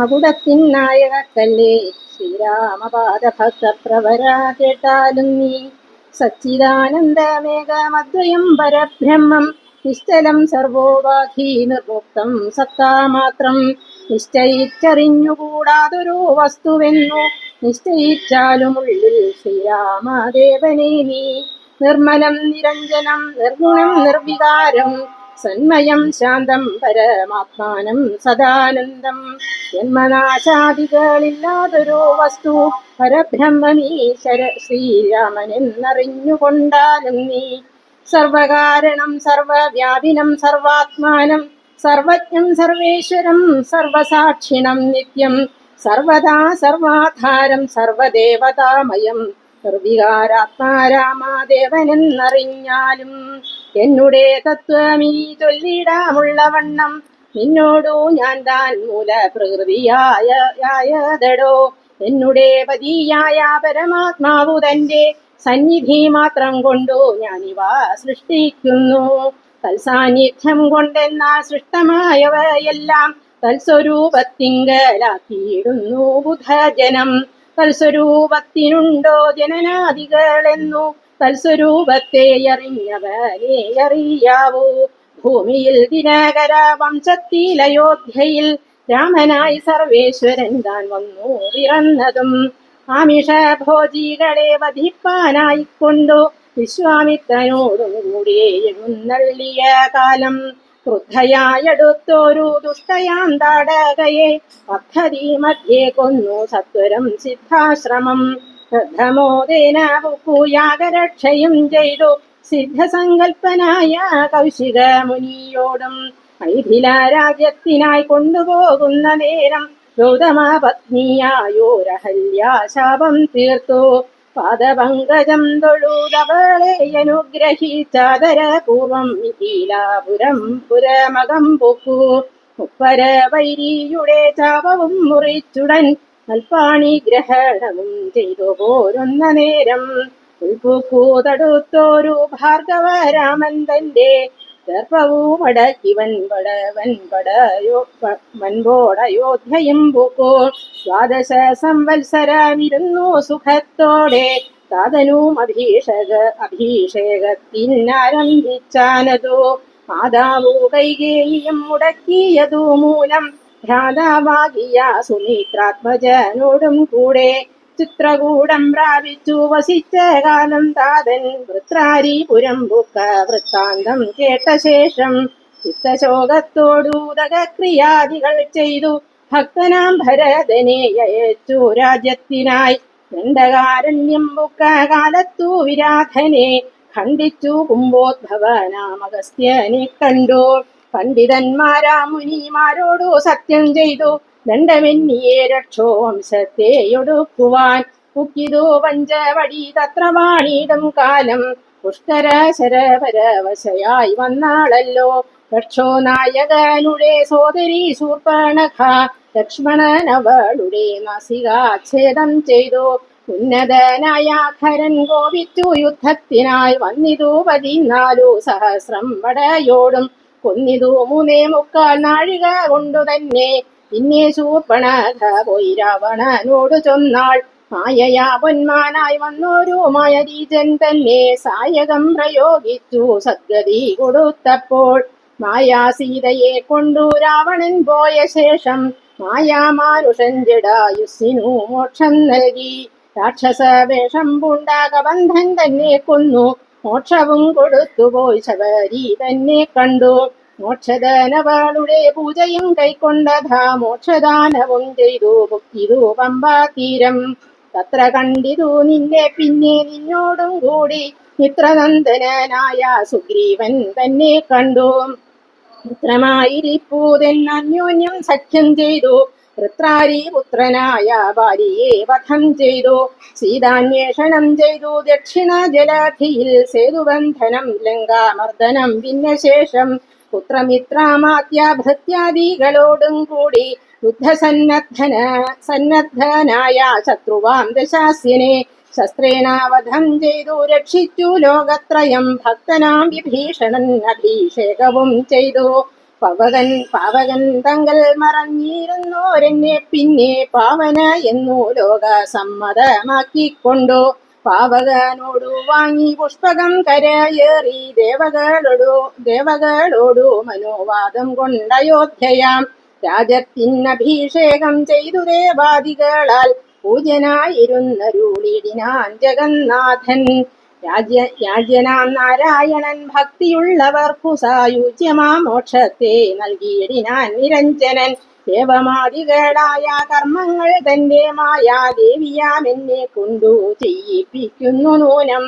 മകുടത്തിൻ നായകക്കല്ലേ? ശ്രീരാമപാദ ഭക്തപ്രവര കേട്ടാലും നീ സച്ചിദാനന്ദമേകമദ്വയം പരബ്രഹ്മം. നിശ്ചലം സർവോപാധി നിർമുക്തം സത്താമാത്രം. നിശ്ചയിച്ചറിഞ്ഞുകൂടാതൊരു വസ്തുവെന്നു നിശ്ചയിച്ചാലും ഉള്ളിൽ ശ്രീരാമദേവനേ നീ. നിർമ്മലം നിരഞ്ജനം നിർഗുണം നിർവികാരം സന്മയം ശാന്തം പരമാത്മാനം സദാനന്ദം. ജന്മനാശാദികളില്ലാതൊരു വസ്തു പരബ്രഹ്മമീശ്വര ശ്രീരാമനെന്നറിഞ്ഞുകൊണ്ടാലും നീ. സർവകാരണം സർവവ്യാപിനം സർവാത്മാനം സർവജ്ഞം സർവേശ്വരം സർവസാക്ഷിണം നിത്യം. സർവദാ സർവാധാരം സർവദേവതാമയം. നിർവികാരാത്മാരാമാദേവനെന്നറിഞ്ഞാലും എന്നുടെ തത്വമീ ചൊല്ലിടാമുള്ള വണ്ണം നിന്നോടു ഞാൻ താൻ മൂല പ്രകൃതിയായതടോ എന്നുടെ പതിയായ പരമാത്മാവു തന്റെ സന്നിധി മാത്രം കൊണ്ടു ഞാനിവ സൃഷ്ടിക്കുന്നു തൽസാന്നിധ്യം കൊണ്ടെന്ന സൃഷ്ടമായവയെല്ലാം തൽസ്വരൂപത്തിങ്കലാക്കിയിടുന്നു ബുധജനം. തൽസ്വരൂപത്തിനുണ്ടോ ജനനാദികളെന്നു തൽസ്വരൂപത്തെ അറിഞ്ഞവനേ അറിയാവൂ. ഭൂമിയിൽ ദിനകര വംശത്തിലയോധ്യയിൽ രാമനായി സർവേശ്വരൻ താൻ വന്നു പിറന്നതും. ആമിഷ ഭോജികളെ വധിപ്പാനായിക്കൊണ്ടു വിശ്വാമിത്രനോടും കൂടി എഴുന്നള്ളിയ കാലം. ക്രുദ്ധയായെടുത്തൊരു ദുഷ്ടയാം താടകയെ പദ്ധതി മധ്യേ കൊന്നു സത്വരം സിദ്ധാശ്രമം. ശ്രദ്ധമോദേന പൂയാകരക്ഷയും ചെയ്തു. സിദ്ധസങ്കൽപ്പനായ കൗശിക മുനിയോടും മൈഥില രാജ്യത്തിനായി കൊണ്ടുപോകുന്ന നേരം ഗൗതമ പത്നിയായോ ശാപം തീർത്തു. പാദപങ്കജം തൊഴുതവളെ അനുഗ്രഹിച്ചാദരപൂർവം മിഥിലാപുരം പുരമകം പൊക്കു. മുപ്പര വൈരിയുടെ ചാപവും മുറിച്ചുടൻ അൽപ്പാണി ഗ്രഹണവും ചെയ്തു പോരുന്ന നേരം ഉൾപൂക്കൂതടുത്തോരു ഭാർഗവ രാമൻ തന്റെ ഗർഭവും അടക്കി വൻപട വൻപടയോ വൻപോടയോധ്യയും പൂക്കോ ദ്വാദശ സംവത്സരമിരുന്നു സുഖത്തോടെ താതനും അഭിഷേക അഭിഷേകത്തിനാരംഭിച്ചാനതു മാതാവു കൈകേയും മുടക്കിയതു മൂലം ഭ്രാതാവാകിയ സുനീത്രാത്മജനോടും കൂടെ ചിത്രകൂടം പ്രാപിച്ചു. വസിച്ച കാലം താതൻ വൃത്രാരിപുരം ബുക്ക വൃത്താന്തം കേട്ട ശേഷം ചിത്തശോകത്തോടൂതക ക്രിയാദികൾ ചെയ്തു. ഭക്തനാം ഭരതനെ അയച്ചു. രാജ്യത്തിനായി ദണ്ഡകാരണ്യം ബുക്ക കാലത്തു വിരാധനെ ഖണ്ഡിച്ചു. കുംഭോദ്ഭവനാമഗസ്ത്യനെ കണ്ടു. പണ്ഡിതന്മാരാ മുനിമാരോടു സത്യം ചെയ്തു. ദണ്ഡമെന്നിയെ രക്ഷോ വംശത്തെയൊടുക്കുവാൻ കുക്കിതു പഞ്ചവടി തത്ര കാലം. പുഷ്കര ശരപരവശയായി വന്നാളല്ലോ. രക്ഷോ നായകനുടെ സോദരി ശൂർപ്പണഖ. ലക്ഷ്മണൻ അവളുടെ നാസികാച്ഛേദം ചെയ്തു. ഉന്നതനായ ഖരൻ കോപിച്ചു യുദ്ധത്തിനായി വന്നിതു പതിനാലു സഹസ്രം വടയോടും. കൊന്നിതു മൂന്നേ മുക്കാൽ നാഴിക കൊണ്ടു തന്നെ പിന്നെ ശൂർപ്പണഖ പോയി രാവണനോട് ചൊന്നാൾ. മായയാ പൊന്മാനായി വന്നൊരു മായരീജൻ തന്നെ സായകം പ്രയോഗിച്ചു സദ്ഗതി കൊടുത്തപ്പോൾ. മായാ സീതയെ കൊണ്ടു രാവണൻ പോയ ശേഷം മായാമാനുഷൻ ജഡായുസിനു മോക്ഷം നൽകി. രാക്ഷസ വേഷം പൂണ്ടാകബന്ധൻ തന്നെ കൊന്നു. മോക്ഷവും കൊടുത്തുപോയി ശബരി തന്നെ കണ്ടു. മോക്ഷദാനവാളുടെ പൂജയും കൈക്കൊണ്ടതാ മോക്ഷദാനവും ചെയ്തു. ഭുക്തിതു തീരം. തത്ര കണ്ടിതു നിന്നെ പിന്നെ നിന്നോടും കൂടി. മിത്രനന്ദനായ സുഗ്രീവൻ തന്നെ കണ്ടു. മിത്രമായിരിപ്പൂതെന്നന്യോന്യം സഖ്യം ചെയ്തു. വൃത്രാരി പുത്രനായ ഭാര്യയെ വധം ചെയ്തു. സീതാന്വേഷണം ചെയ്തു. ദക്ഷിണ ജലാധിയിൽ സേതുബന്ധനം ലങ്കാമർദ്ദനം ഭിന്നശേഷം പുത്രമിത്രാമാത്യാഭൃത്യാദികളോടും കൂടി യുദ്ധസന്നദ്ധന സന്നദ്ധനായ ശത്രുവാം ദശാസ്യനെ ശസ്ത്രേണാവധം ചെയ്തു. രക്ഷിച്ചു ലോകത്രയം ഭക്തനാം വിഭീഷണൻ അഭിഷേകവും ചെയ്തു. പവകൻ പാവകൻ തങ്ങൾ മറഞ്ഞിരുന്നോരെന്നെ പിന്നെ പാവന എന്നു ലോക സമ്മതമാക്കിക്കൊണ്ടു പാവകനോടു വാങ്ങി പുഷ്പകം കരയേറി ദേവകളോടു ദേവകളോടു മനോവാദം കൊണ്ടയോധ്യയാം രാജത്തിനഭിഷേകം ചെയ്തു ദേവാദികളാൽ പൂജനായിരുന്നരുളിടിനാൻ ജഗന്നാഥൻ. രാജ്യ രാജ്യനാം നാരായണൻ ഭക്തിയുള്ളവർക്കു സായുജ്യമാ മോക്ഷത്തെ നൽകിയിടിനാൻ നിരഞ്ജനൻ. ദേവമാദികളായ കർമ്മങ്ങൾ തന്റെ മായാ ദേവിയാം എന്നെ കൊണ്ടു ചെയ്യിപ്പിക്കുന്നു നൂനം.